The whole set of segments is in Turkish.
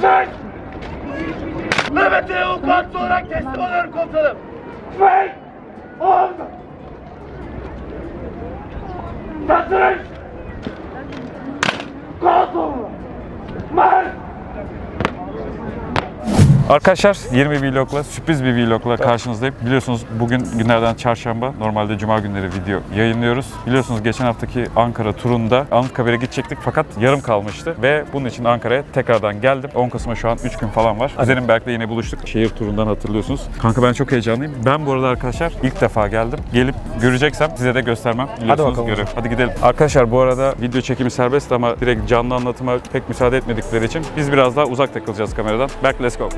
Satış! Mehmet Eğul Partisi olarak teslim oluyorum komutanım. Ve on! Satış! Komutanım! Marş! Arkadaşlar yeni bir vlogla, sürpriz bir vlogla karşınızdayım. Biliyorsunuz bugün günlerden çarşamba, normalde cuma günleri video yayınlıyoruz. Biliyorsunuz geçen haftaki Ankara turunda Anıtkabir'e gidecektik fakat yarım kalmıştı ve bunun için Ankara'ya tekrardan geldim. 10 Kasım'a şu an 3 gün falan var. Kuzenim Berk'le yine buluştuk. Şehir turundan hatırlıyorsunuz. Kanka ben çok heyecanlıyım. Ben bu arada arkadaşlar ilk defa geldim. Gelip göreceksem size de göstermem. Biliyorsunuz bakalım. görev. Hadi gidelim. Arkadaşlar bu arada video çekimi serbest ama direkt canlı anlatıma pek müsaade etmedikleri için biz biraz daha uzak takılacağız kameradan. Berk let's go.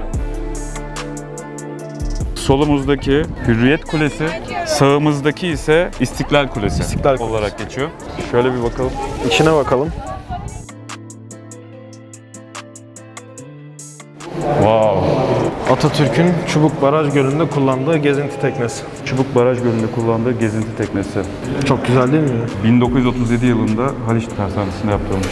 Solumuzdaki Hürriyet Kulesi, sağımızdaki ise İstiklal Kulesi İstiklal Kulesi. olarak geçiyor. Şöyle bir bakalım. İçine bakalım. Atatürk'ün Çubuk Baraj Gölü'nde kullandığı gezinti teknesi. Çubuk Baraj Gölü'nde kullandığı gezinti teknesi. Çok güzel değil mi? 1937 yılında Haliç Tersanesi'nde yaptırılmış.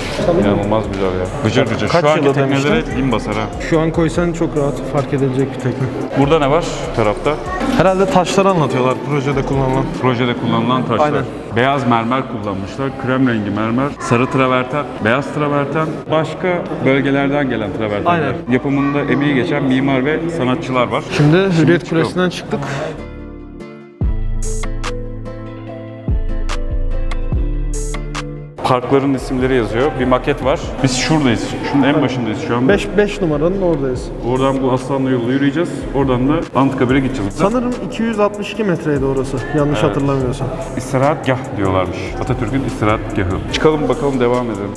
İnanılmaz güzel ya. Gıcır gıcır. Kaç Şu anki teknelere demiştin? bin basar ha. Şu an koysan çok rahat fark edilecek bir tekne. Burada ne var bu tarafta? Herhalde taşları anlatıyorlar projede kullanılan. Projede kullanılan taşlar. Aynen. Beyaz mermer kullanmışlar, krem rengi mermer, sarı traverten, beyaz traverten, başka bölgelerden gelen travertenler. Aynen. Yapımında emeği geçen mimar ve sanatçılar var. Şimdi Hürriyet. Kulesi'nden çıktık. Parkların isimleri yazıyor. Bir maket var. Biz şuradayız. Şunun en başındayız şu an. 5 5 numaranın oradayız. Oradan bu Aslanlı yolda yürüyeceğiz. Oradan da Anıtkabir'e gideceğiz. Sanırım 262 metreydi orası. Yanlış hatırlamıyorsam. İstirahatgah diyorlarmış. Atatürk'ün istirahatgahı. Çıkalım bakalım devam edelim.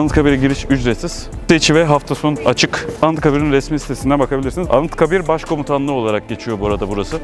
Anıtkabir'e giriş ücretsiz. Hafta içi ve hafta sonu açık. Anıtkabir'in resmi sitesinden bakabilirsiniz. Anıtkabir Başkomutanlığı olarak geçiyor bu arada burası.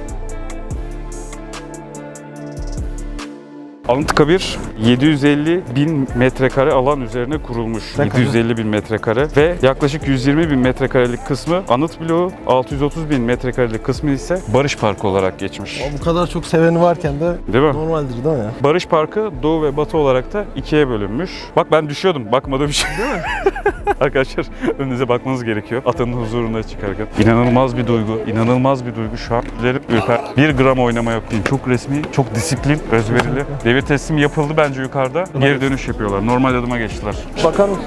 Anıtkabir 750 bin metrekare alan üzerine kurulmuş. Ne kadar? 750 bin metrekare ve yaklaşık 120 bin metrekarelik kısmı anıt bloğu, 630 bin metrekarelik kısmı ise Barış Parkı olarak geçmiş. Bu kadar çok seveni varken de Değil mi? normaldir değil mi ya? Barış Parkı doğu ve batı olarak da ikiye bölünmüş. Bak ben düşüyordum. Bakmadığım şey. Değil mi? Arkadaşlar önünüze bakmanız gerekiyor. Atanın huzuruna çıkarken. İnanılmaz bir duygu. inanılmaz bir duygu. Şu an tüylerim ürper. Bir gram oynama yok. Çok resmi, çok disiplin, özverili. Devir teslimi yapıldı bence yukarıda. Geri dönüş yapıyorlar. Normal adıma geçtiler. Bakar mısın?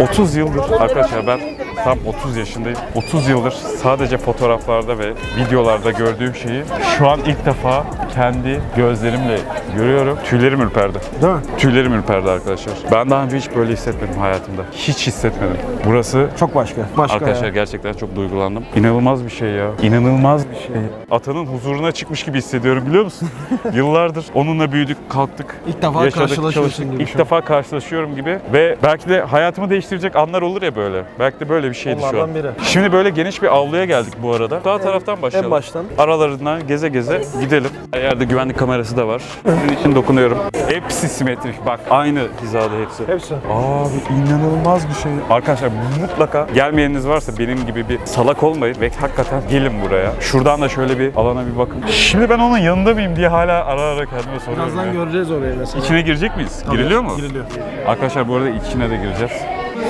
30 yıldır arkadaşlar ben tam 30 yaşındayım. 30 yıldır sadece fotoğraflarda ve videolarda gördüğüm şeyi şu an ilk defa kendi gözlerimle görüyorum. Tüylerim ürperdi. Değil mi? Tüylerim ürperdi arkadaşlar. Ben daha önce hiç böyle hissetmedim hayatımda. Hiç hissetmedim. Burası Çok başka. Başka Arkadaşlar ya. gerçekten çok duygulandım. İnanılmaz bir şey ya. İnanılmaz bir şey. Atanın huzuruna çıkmış gibi hissediyorum biliyor musun? Yıllardır onunla büyüdük, kalktık. İlk defa karşılaşıyorsun çalıştık. gibi İlk şu an. defa karşılaşıyorum gibi ve belki de hayatımı değiştirecek anlar olur ya böyle. Belki de böyle bir şeydi şu an. Onlardan biri. Şimdi böyle geniş bir avluya geldik bu arada. Sağ taraftan başlayalım. en baştan. Aralarından geze geze gidelim. Yerde güvenlik kamerası da var. Sizin için dokunuyorum. Hepsi simetrik. Bak aynı hizada hepsi. Hepsi. Abi inanılmaz bir şey. Arkadaşlar mutlaka gelmeyeniniz varsa benim gibi bir salak olmayın ve hakikaten gelin buraya. Şuradan da şöyle bir alana bir bakın. Şimdi ben onun yanında mıyım diye hala ara ara kendime soruyorum. Birazdan ya. göreceğiz orayı mesela. İçine girecek miyiz? Giriliyor mu? Giriliyor. Arkadaşlar bu arada içine de gireceğiz.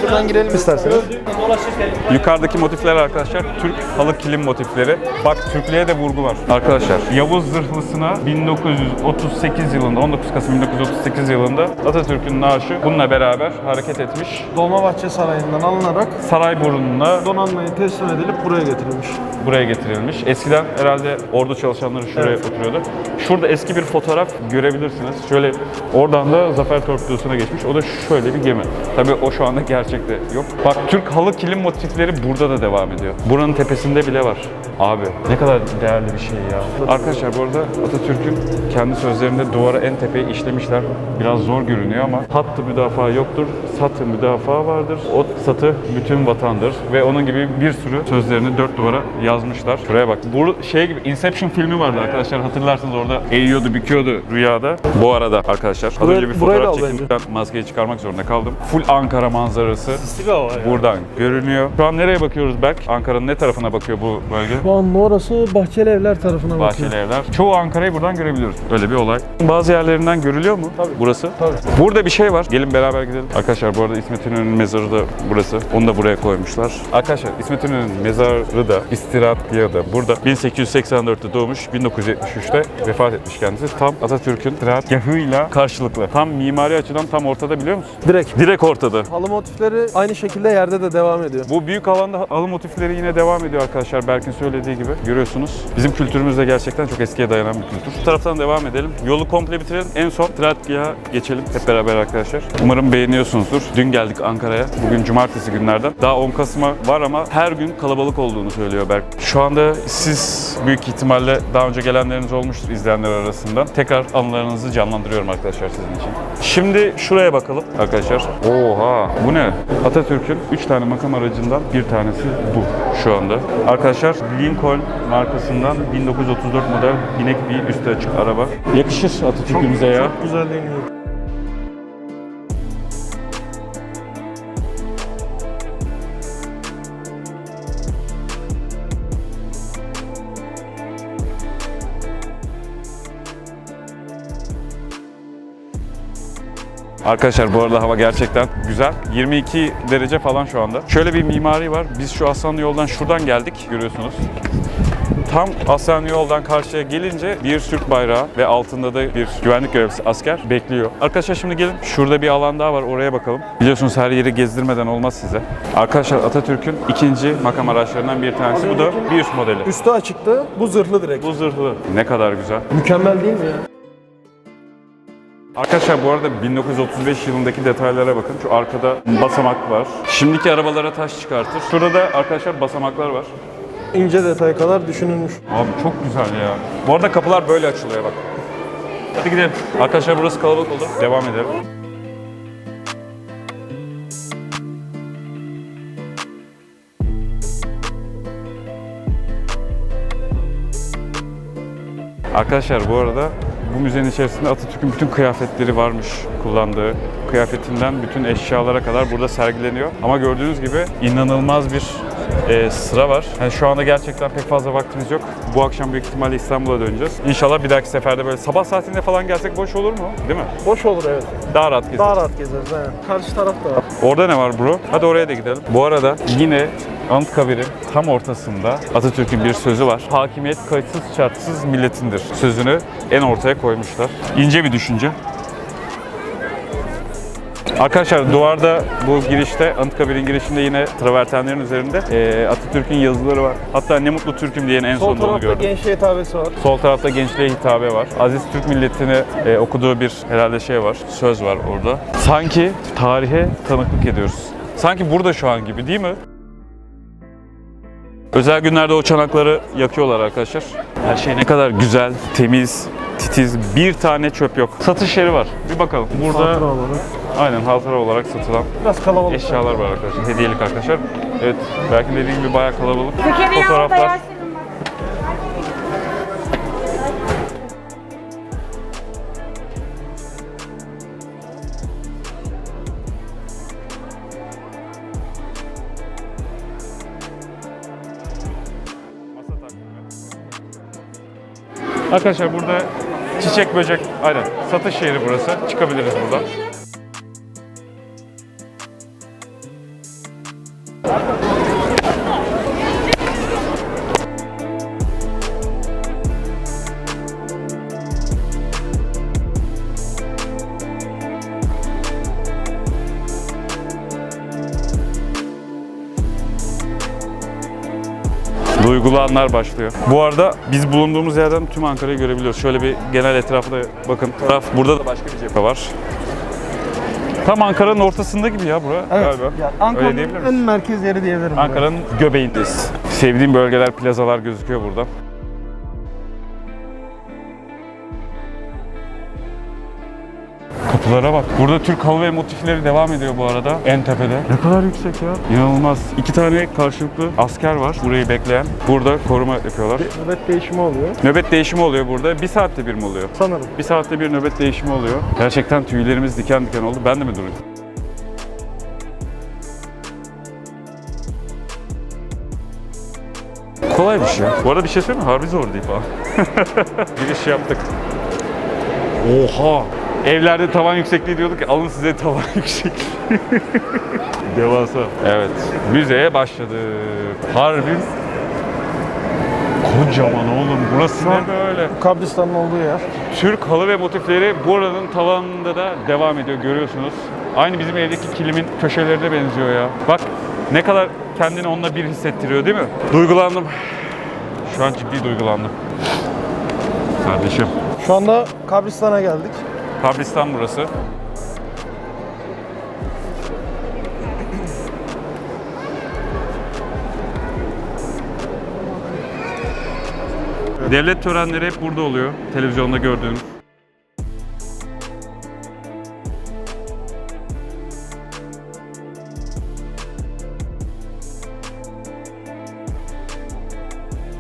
Şuradan girelim isterseniz. Yukarıdaki motifler arkadaşlar Türk halı kilim motifleri. Bak Türklüğe de vurgu var. Arkadaşlar Yavuz Zırhlısı'na 1938 yılında 19 Kasım 1938 yılında Atatürk'ün naaşı bununla beraber hareket etmiş. Dolmabahçe Sarayı'ndan alınarak Sarayburnu'na donanmaya teslim edilip buraya getirilmiş. buraya getirilmiş. Eskiden herhalde ordu çalışanları şuraya oturuyordu. Şurada eski bir fotoğraf görebilirsiniz. Şöyle oradan da Zafer Torpidosu'na geçmiş. O da şöyle bir gemi. Tabii o şu anda gerçekte yok. Bak Türk halı kilim motifleri burada da devam ediyor. Buranın tepesinde bile var. Abi ne kadar değerli bir şey ya. Arkadaşlar bu arada Atatürk'ün kendi sözlerinde duvara en tepeye işlemişler. Biraz zor görünüyor ama hattı müdafaa yoktur, satı müdafaa vardır. O satı bütün vatandır ve onun gibi bir sürü sözlerini dört duvara yazmışlar. Şuraya bak. Bu şey gibi Inception filmi vardı arkadaşlar hatırlarsınız orada eğiyordu, büküyordu rüyada. Bu arada arkadaşlar az önce bir burayı da fotoğraf al çektim. Ben maskeyi çıkarmak zorunda kaldım. Full Ankara manzarası. Buradan görünüyor. Şu an nereye bakıyoruz Berk? Ankara'nın ne tarafına bakıyor bu bölge? Şu an orası Bahçeli Evler tarafına bakıyor. Bahçeli evler. Çoğu Ankara'yı buradan görebiliyoruz. Öyle bir olay. Bazı yerlerinden görülüyor mu? Tabii. Burası? Tabii. Burada bir şey var. Gelin beraber gidelim. Arkadaşlar bu arada İsmet İnönü'nün mezarı da burası. Onu da buraya koymuşlar. Arkadaşlar İsmet İnönü'nün mezarı da İstirahatgahı da burada. 1884'te doğmuş, 1973'te vefat etmiş kendisi. Tam Atatürk'ün istirahatgahıyla karşılıklı. Tam mimari açıdan tam ortada biliyor musun? Direkt. Direkt ortada. Halı motifleri aynı şekilde yerde de devam ediyor. Bu büyük alanda halı motifleri yine devam ediyor arkadaşlar Berk'in söylediği gibi. Görüyorsunuz. Bizim kültürümüz de gerçekten çok eskiye dayanan bir kültür. Bu taraftan devam edelim. Yolu komple bitirelim. En son Tratgia'ya geçelim hep beraber arkadaşlar. Umarım beğeniyorsunuzdur. Dün geldik Ankara'ya. Bugün cumartesi günlerden. Daha 10 Kasım'a var ama her gün kalabalık olduğunu söylüyor Berk. Şu anda siz büyük ihtimalle daha önce gelenleriniz olmuştur izleyenler arasından. Tekrar anılarınızı canlandırıyorum arkadaşlar sizin için. Şimdi şuraya bakalım arkadaşlar. Oha bu ne? Atatürk'ün 3 tane makam aracından bir tanesi bu şu anda. Arkadaşlar Lincoln markasından 1934 model binek bir üstü açık araba. Yakışır Atatürk'ümüze ya. Güzel deniyor. Arkadaşlar bu arada hava gerçekten güzel. 22 derece falan şu anda. Şöyle bir mimari var. Biz şu Aslanlı yoldan şuradan geldik görüyorsunuz. Tam Aslanlı yoldan karşıya gelince bir Türk bayrağı ve altında da bir güvenlik görevlisi asker bekliyor. Arkadaşlar şimdi gelin şurada bir alan daha var oraya bakalım. Biliyorsunuz her yeri gezdirmeden olmaz size. Arkadaşlar Atatürk'ün ikinci makam araçlarından bir tanesi. Bu da bir üst modeli. Üstü açıktı. Bu zırhlı direkt. Bu zırhlı. Ne kadar güzel. Mükemmel değil mi ya? Arkadaşlar bu arada 1935 yılındaki detaylara bakın. Şu arkada basamak var. Şimdiki arabalara taş çıkartır. Şurada da arkadaşlar basamaklar var. İnce detay kadar düşünülmüş. Abi çok güzel ya. Bu arada kapılar böyle açılıyor bak. Hadi gidelim. Arkadaşlar burası kalabalık oldu. Devam edelim. Arkadaşlar bu arada bu müzenin içerisinde Atatürk'ün bütün kıyafetleri varmış kullandığı. Kıyafetinden bütün eşyalara kadar burada sergileniyor. Ama gördüğünüz gibi inanılmaz bir e, sıra var. Yani şu anda gerçekten pek fazla vaktimiz yok. Bu akşam büyük ihtimalle İstanbul'a döneceğiz. İnşallah bir dahaki seferde böyle sabah saatinde falan gelsek boş olur mu? Değil mi? Boş olur evet. Daha rahat gezeriz. Daha rahat gezeriz aynen. Karşı taraf da var. Orada ne var bro? Hadi oraya da gidelim. Bu arada yine Anıtkabir'in tam ortasında Atatürk'ün bir sözü var. Hakimiyet kayıtsız şartsız milletindir. Sözünü en ortaya koymuşlar. İnce bir düşünce. Arkadaşlar duvarda bu girişte, Anıtkabir'in girişinde yine travertenlerin üzerinde eee, Atatürk'ün yazıları var. Hatta ne mutlu Türk'üm diye en Sol sonunda onu tarafta gördüm. gençliğe hitabesi var. Sol tarafta gençliğe hitabe var. Aziz Türk milletini e, okuduğu bir herhalde şey var. Söz var orada. Sanki tarihe tanıklık ediyoruz. Sanki burada şu an gibi değil mi? Özel günlerde o çanakları yakıyorlar arkadaşlar. Her şey ne kadar güzel, temiz, titiz. Bir tane çöp yok. Satış yeri var. Bir bakalım. Burada Hatıra olarak. aynen hatıra olarak satılan Biraz kalabalık. eşyalar var arkadaşlar. Hediyelik arkadaşlar. Evet, belki dediğim gibi bayağı kalabalık. Fotoğraflar. Fotoğraflar. Arkadaşlar burada çiçek böcek aynen satış yeri burası. Çıkabiliriz buradan. Duygulu anlar başlıyor. Bu arada biz bulunduğumuz yerden tüm Ankara'yı görebiliyoruz. Şöyle bir genel etrafına bakın. Taraf, burada da başka bir cephe var. Tam Ankara'nın ortasında gibi ya bura galiba. Ya Öyle Ankara'nın en merkez yeri diyebilirim. Ankara'nın göbeğindeyiz. Sevdiğim bölgeler, plazalar gözüküyor buradan. Kapılara bak. Burada Türk halı ve motifleri devam ediyor bu arada. En tepede. Ne kadar yüksek ya. İnanılmaz. İki tane karşılıklı asker var burayı bekleyen. Burada koruma yapıyorlar. Nöbet değişimi oluyor. Nöbet değişimi oluyor burada. Bir saatte bir mi oluyor? Sanırım. Bir saatte bir nöbet değişimi oluyor. Gerçekten tüylerimiz diken diken oldu. Ben de mi durayım? Kolaymış ya. Bu arada bir şey söyleyeyim mi? Harbi zor değil falan. Giriş yaptık. Oha! Evlerde tavan yüksekliği diyorduk ya, alın size tavan yüksekliği. Devasa. Evet, müzeye başladık. Harbi kocaman oğlum. Burası ne böyle? Kabristan'ın olduğu yer. Türk halı ve motifleri buranın tavanında da devam ediyor görüyorsunuz. Aynı bizim evdeki kilimin köşelerine benziyor ya. Bak ne kadar kendini onunla bir hissettiriyor değil mi? Duygulandım. Şu an ciddi duygulandım. Kardeşim. Şu anda kabristan'a geldik. Kabristan burası. Devlet törenleri hep burada oluyor. Televizyonda gördüğünüz.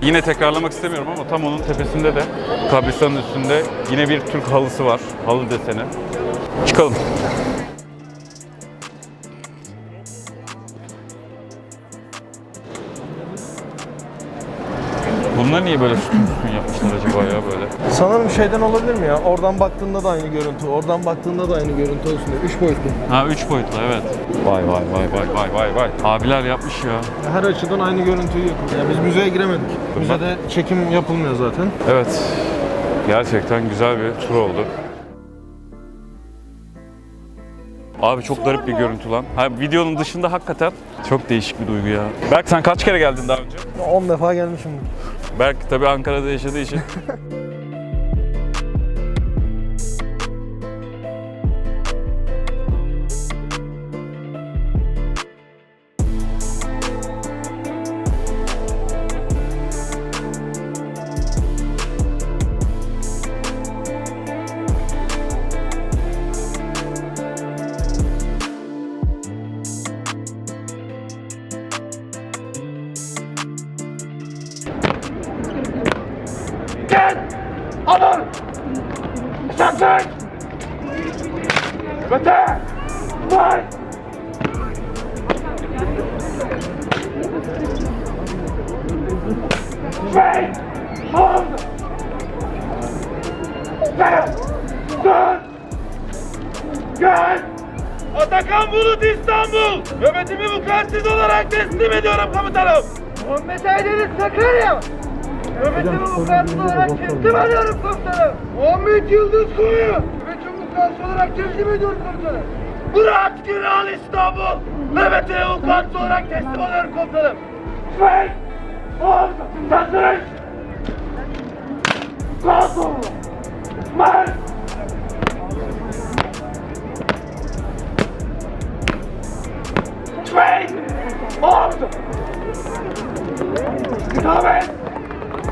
Yine tekrarlamak istemiyorum ama tam onun tepesinde de kabristanın üstünde yine bir Türk halısı var. Halı deseni. Çıkalım. Bunlar niye böyle sütun sütun yapmışlar acaba ya böyle? Sanırım şeyden olabilir mi ya? Oradan baktığında da aynı görüntü, oradan baktığında da aynı görüntü olsun diye. Üç boyutlu. Ha üç boyutlu evet. Vay vay vay vay vay vay vay. Abiler yapmış ya. Her açıdan aynı görüntüyü yapıyor. Ya biz müzeye giremedik. Müzede çekim yapılmıyor zaten. Evet. Gerçekten güzel bir tur oldu. Abi çok garip bir görüntü lan. Ha, videonun dışında hakikaten çok değişik bir duygu ya. Berk sen kaç kere geldin daha önce? 10 defa gelmişimdir. Berk tabii Ankara'da yaşadığı için. Gel! Alın! Sakın! Öte! Vay! Bey! Alın! Gel! Dön! Gel! Atakan Bulut İstanbul! Nöbetimi vukuatsız olarak teslim ediyorum komutanım! Muhammed Ayden'in Sakarya! Nöbetimi vukuatsız olarak teslim ediyorum komutanım! Muhammed Yıldız Koyu! Nöbetimi vukuatsız olarak teslim ediyorum komutanım! Murat Günal İstanbul! Nöbetimi vukuatsız olarak teslim ediyorum komutanım! Bey! Orada! Tasarış! Kalk oğlum!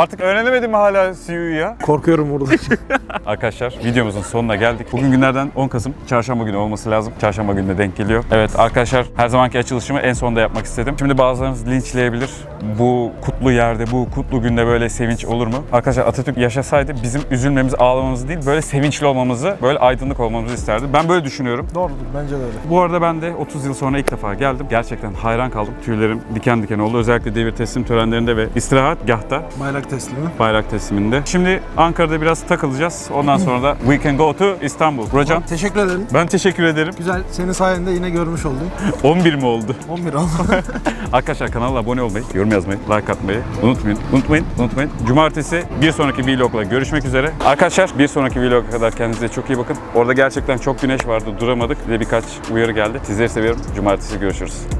Artık öğrenemedin mi hala CU'yu ya? Korkuyorum burada. Arkadaşlar videomuzun sonuna geldik. Bugün günlerden 10 Kasım çarşamba günü olması lazım. Çarşamba gününe denk geliyor. Evet arkadaşlar her zamanki açılışımı en sonda yapmak istedim. Şimdi bazılarınız linçleyebilir. Bu kutlu yerde, bu kutlu günde böyle sevinç olur mu? Arkadaşlar Atatürk yaşasaydı bizim üzülmemiz, ağlamamızı değil böyle sevinçli olmamızı, böyle aydınlık olmamızı isterdi. Ben böyle düşünüyorum. Doğrudur bence de öyle. Bu arada ben de 30 yıl sonra ilk defa geldim. Gerçekten hayran kaldım. Tüylerim diken diken oldu. Özellikle devir teslim törenlerinde ve istirahatgahta Bayrak teslimi. bayrak tesliminde. Şimdi Ankara'da biraz takılacağız. Ondan sonra da we can go to İstanbul. Hocam Teşekkür ederim. ben teşekkür ederim. Güzel. Senin sayende yine görmüş oldum. 11 mi oldu? 11 oldu. Arkadaşlar kanala abone olmayı, yorum yazmayı, like atmayı unutmayın. Unutmayın, unutmayın. Cumartesi bir sonraki vlogla görüşmek üzere. Arkadaşlar bir sonraki vloga kadar kendinize çok iyi bakın. Orada gerçekten çok güneş vardı, duramadık. Bir de birkaç uyarı geldi. Sizleri seviyorum. Cumartesi görüşürüz.